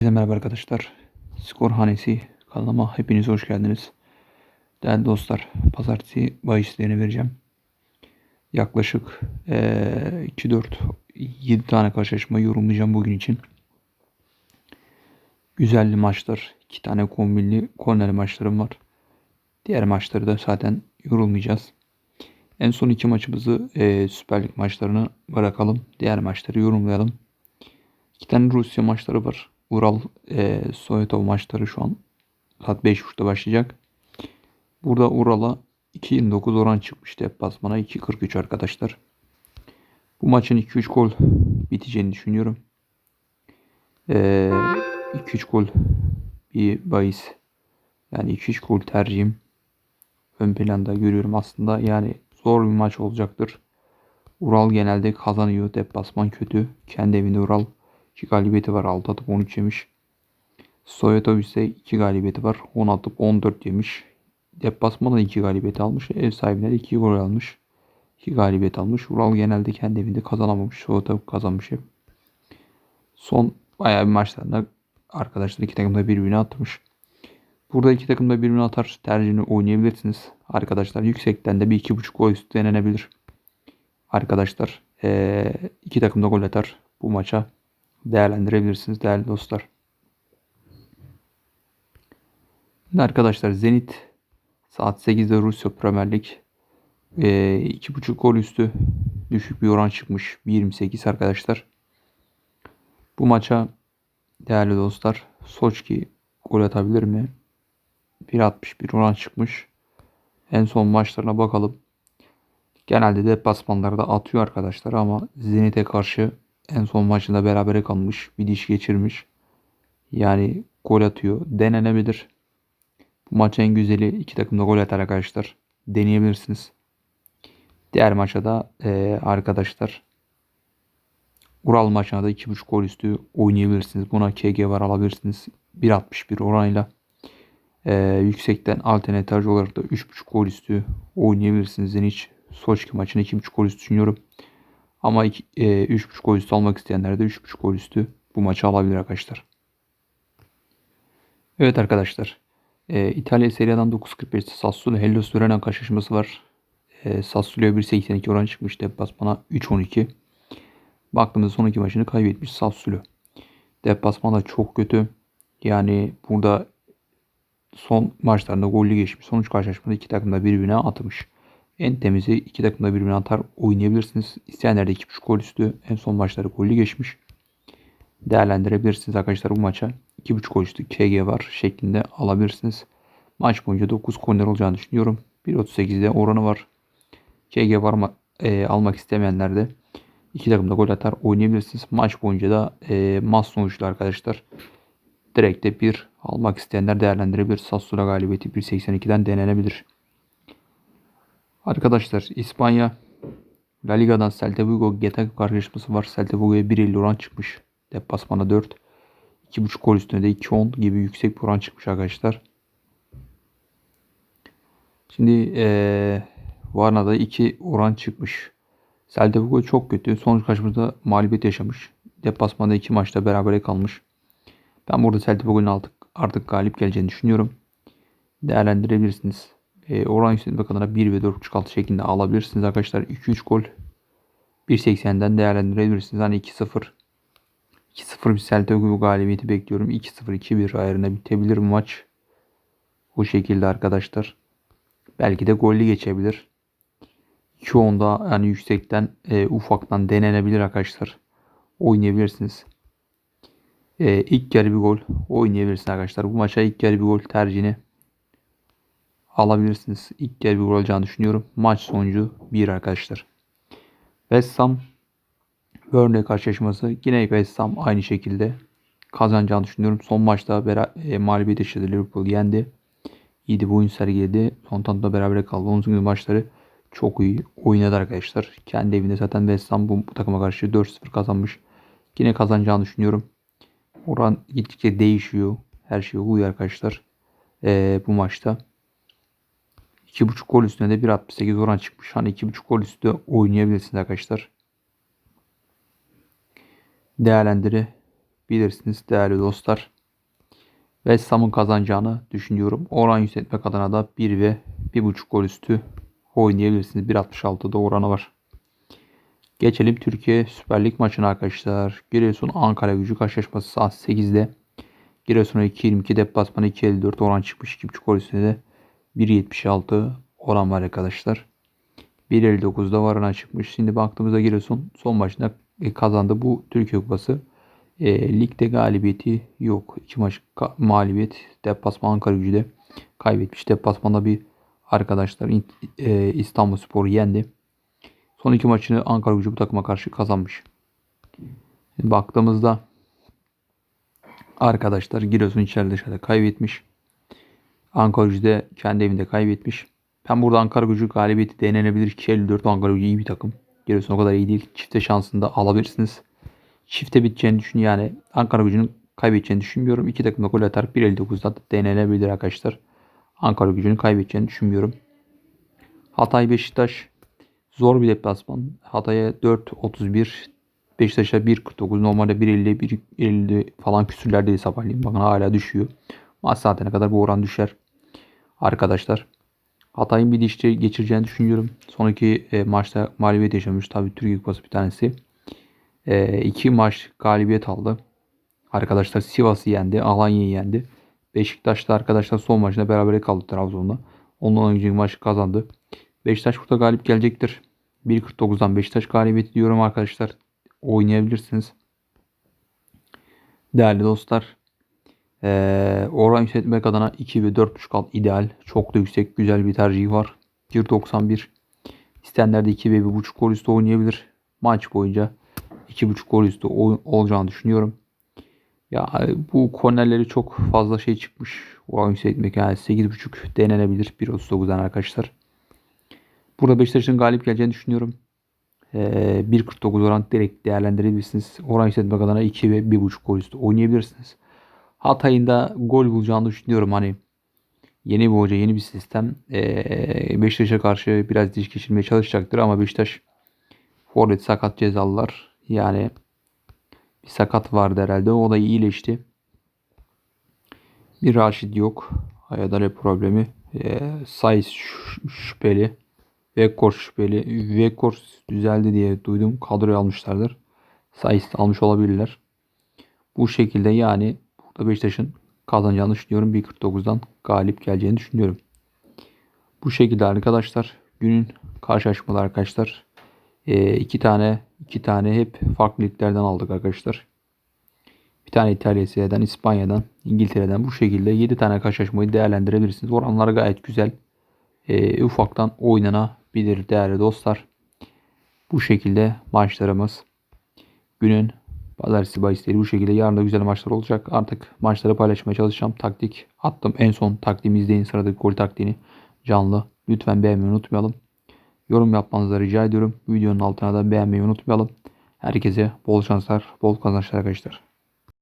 Herkese merhaba arkadaşlar. Skor Hanesi kanalıma hepiniz hoş geldiniz. Değerli dostlar, pazartesi bahislerini vereceğim. Yaklaşık eee 2 4 7 tane karşılaşma yorumlayacağım bugün için. Güzelli maçlar, 2 tane kombinli korneli maçlarım var. Diğer maçları da zaten yorulmayacağız. En son iki maçımızı eee Süper Lig maçlarını bırakalım. Diğer maçları yorumlayalım. İki tane Rusya maçları var. Ural e, Sovetov maçları şu an saat 5.30'da başlayacak. Burada Ural'a 2.29 oran çıkmış deplasmana 2.43 arkadaşlar. Bu maçın 2-3 gol biteceğini düşünüyorum. E, 2-3 gol bir bahis. Yani 2-3 gol tercihim ön planda görüyorum aslında. Yani zor bir maç olacaktır. Ural genelde kazanıyor. Deplasman kötü. Kendi evinde Ural 2 galibiyeti var. 6 atıp 13 yemiş. Soyetov ise 2 galibiyeti var. 10 atıp 14 yemiş. Deplasmanda 2 galibiyet almış. Ev sahibine de 2 gol almış. 2 galibiyet almış. Ural genelde kendi evinde kazanamamış. Soyetov kazanmış hep. Son bayağı bir maçlarında arkadaşlar iki takım da birbirine atmış. Burada iki takım da birbirine atar tercihini oynayabilirsiniz. Arkadaşlar yüksekten de bir iki buçuk gol üstü denenebilir. Arkadaşlar iki takım da gol atar bu maça değerlendirebilirsiniz değerli dostlar. Arkadaşlar Zenit saat 8'de Rusya Premier Lig e, 2.5 gol üstü düşük bir oran çıkmış. 1.28 arkadaşlar. Bu maça değerli dostlar Soçki gol atabilir mi? 1.61 oran çıkmış. En son maçlarına bakalım. Genelde deplasmanlarda atıyor arkadaşlar ama Zenit'e karşı en son maçında berabere kalmış. Bir diş geçirmiş. Yani gol atıyor. Denenebilir. Bu maç en güzeli iki takım da gol atar arkadaşlar. Deneyebilirsiniz. Diğer maça da e, arkadaşlar Ural maçına da 2.5 gol üstü oynayabilirsiniz. Buna KG var alabilirsiniz. 1.61 oranıyla. E, yüksekten alternatif olarak da 3.5 gol üstü oynayabilirsiniz. Yani hiç Soçki maçını 2.5 gol üstü düşünüyorum. Ama 3.5 gol üstü almak isteyenler de 3.5 gol üstü bu maçı alabilir arkadaşlar. Evet arkadaşlar. E, İtalya Serie A'dan 9.45'te Sassuolo Hellas Verona karşılaşması var. E, Sassuolo'ya 1.82 oran çıkmış. Deplasmana 3.12. Baktığımızda son iki maçını kaybetmiş Sassuolo. Deplasmana çok kötü. Yani burada son maçlarında gollü geçmiş. Sonuç karşılaşmada iki takım da birbirine atmış. En temizi iki takım da birbirine atar oynayabilirsiniz. İsteyenler de 2.5 gol üstü. En son maçları gollü geçmiş. Değerlendirebilirsiniz arkadaşlar bu maça. 2.5 gol üstü KG var şeklinde alabilirsiniz. Maç boyunca 9 korner olacağını düşünüyorum. 1.38'de oranı var. KG var mı e, almak istemeyenler de iki takım da gol atar oynayabilirsiniz. Maç boyunca da e, maç sonuçlu arkadaşlar. Direkt de bir almak isteyenler değerlendirebilir. Sassuolo galibiyeti 1.82'den denenebilir. Arkadaşlar İspanya La Liga'dan Celta Vigo Getafe karşılaşması var. Celta Vigo'ya 1.50 oran çıkmış. Deplasmana 4. 2.5 gol üstüne de 2.10 gibi yüksek bir oran çıkmış arkadaşlar. Şimdi ee, Varna'da 2 oran çıkmış. Celta Vigo çok kötü. Sonuç karşımızda mağlubiyet yaşamış. Deplasmanda 2 maçta berabere kalmış. Ben burada Celta Vigo'nun artık, artık galip geleceğini düşünüyorum. Değerlendirebilirsiniz. E, oran yükseltmek adına 1 ve 4.5 altı şeklinde alabilirsiniz arkadaşlar. 2-3 gol 1.80'den değerlendirebilirsiniz. Hani 2-0 2-0 bir Celta Vigo galibiyeti bekliyorum. 2-0 2-1 ayarına bitebilir bu maç. O şekilde arkadaşlar. Belki de gollü geçebilir. 2-10'da yani yüksekten e, ufaktan denenebilir arkadaşlar. Oynayabilirsiniz. E, ilk yarı bir gol oynayabilirsiniz arkadaşlar. Bu maça ilk yarı bir gol tercihini alabilirsiniz. İlk yarı bir gol olacağını düşünüyorum. Maç sonucu 1 arkadaşlar. West Ham Burnley karşılaşması yine West Ham aynı şekilde kazanacağını düşünüyorum. Son maçta e, mağlubiyet yaşadı Liverpool yendi. İyiydi bu oyun sergiledi. Son tanıda beraber kaldı. Onun gibi maçları çok iyi oynadı arkadaşlar. Kendi evinde zaten West Ham bu, bu takıma karşı 4-0 kazanmış. Yine kazanacağını düşünüyorum. Oran gittikçe değişiyor. Her şey oluyor arkadaşlar. Ee, bu maçta. 2.5 gol üstüne de 1.68 oran çıkmış. Hani 2.5 gol üstü oynayabilirsiniz arkadaşlar. Değerlendirebilirsiniz bilirsiniz değerli dostlar. West Ham'ın kazanacağını düşünüyorum. Oran yükseltmek adına da 1 ve 1.5 gol üstü oynayabilirsiniz. 1.66'da oranı var. Geçelim Türkiye Süper Lig maçına arkadaşlar. Giresun Ankara gücü karşılaşması saat 8'de. Giresun'a 2.22 deplasmanı 2.54 oran çıkmış. 2.5 gol üstüne de 1.76 oran var arkadaşlar. 1.59'da varana çıkmış. Şimdi baktığımızda Giresun son maçında e, kazandı. Bu Türkiye Kupası. E, ligde galibiyeti yok. İki maç mağlubiyet. Deplasman Ankara gücü de kaybetmiş. Deplasmanda bir arkadaşlar e, İstanbul Spor'u yendi. Son iki maçını Ankara gücü bu takıma karşı kazanmış. Şimdi baktığımızda arkadaşlar Giresun içeride dışarıda kaybetmiş. Ankara gücü de kendi evinde kaybetmiş. Ben burada Ankara gücü galibiyeti denenebilir. 2.54 Ankara gücü iyi bir takım. Giresun o kadar iyi değil. Çifte şansında alabilirsiniz. Çifte biteceğini düşün yani Ankara gücünün kaybedeceğini düşünmüyorum. İki takım da gol atar. 1.59'da denenebilir arkadaşlar. Ankara gücünün kaybedeceğini düşünmüyorum. Hatay Beşiktaş zor bir deplasman. Hatay'a 4.31 Beşiktaş'a 1.49 normalde 1.50 1.50 falan küsürlerde sabahleyin. Bakın hala düşüyor. Maç saatine kadar bu oran düşer. Arkadaşlar Hatay'ın bir dişçi geçireceğini düşünüyorum. Son iki e, maçta mağlubiyet yaşamış. Tabii Türkiye Kupası bir tanesi. E, iki maç galibiyet aldı. Arkadaşlar Sivas'ı yendi. Alanya'yı yendi. Beşiktaş'ta arkadaşlar son maçında beraber kaldı Trabzon'da. Ondan önceki maçı kazandı. Beşiktaş burada galip gelecektir. 1.49'dan Beşiktaş galibiyeti diyorum arkadaşlar. Oynayabilirsiniz. Değerli dostlar. Ee, oran yükseltmek adına 2 ve 4.5 alt ideal. Çok da yüksek güzel bir tercih var. 1.91. İsteyenler de 2 ve 1.5 gol üstü oynayabilir. Maç boyunca 2.5 gol üstü olacağını düşünüyorum. Ya bu kornerleri çok fazla şey çıkmış. Oran yükseltmek yani 8.5 denenebilir 1.39'dan arkadaşlar. Burada Beşiktaş'ın galip geleceğini düşünüyorum. Ee, 1.49 oran direkt değerlendirebilirsiniz. Oran yükseltmek adına 2 ve 1.5 gol üstü oynayabilirsiniz. Hatay'ın da gol bulacağını düşünüyorum. Hani yeni bir hoca, yeni bir sistem. Ee, Beşiktaş'a karşı biraz diş geçirmeye çalışacaktır ama Beşiktaş forvet sakat cezalılar. Yani bir sakat vardı herhalde. O da iyileşti. Bir Raşid yok. Ayadale problemi. Ee, Sayıs şüpheli. Vekor şüpheli. Vekor düzeldi diye duydum. Kadroya almışlardır. Sayıs almış olabilirler. Bu şekilde yani burada Beşiktaş'ın kazanacağını düşünüyorum. 1.49'dan galip geleceğini düşünüyorum. Bu şekilde arkadaşlar günün karşılaşmaları arkadaşlar. Ee, iki tane iki tane hep farklı liglerden aldık arkadaşlar. Bir tane İtalya İspanya'dan, İngiltere'den bu şekilde 7 tane karşılaşmayı değerlendirebilirsiniz. Oranlar gayet güzel. Ee, ufaktan oynanabilir değerli dostlar. Bu şekilde maçlarımız günün pazartesi bahisleri bu şekilde. Yarın da güzel maçlar olacak. Artık maçları paylaşmaya çalışacağım. Taktik attım. En son taktiğimi izleyin sıradaki gol taktiğini canlı. Lütfen beğenmeyi unutmayalım. Yorum yapmanızı rica ediyorum. Videonun altına da beğenmeyi unutmayalım. Herkese bol şanslar, bol kazançlar arkadaşlar.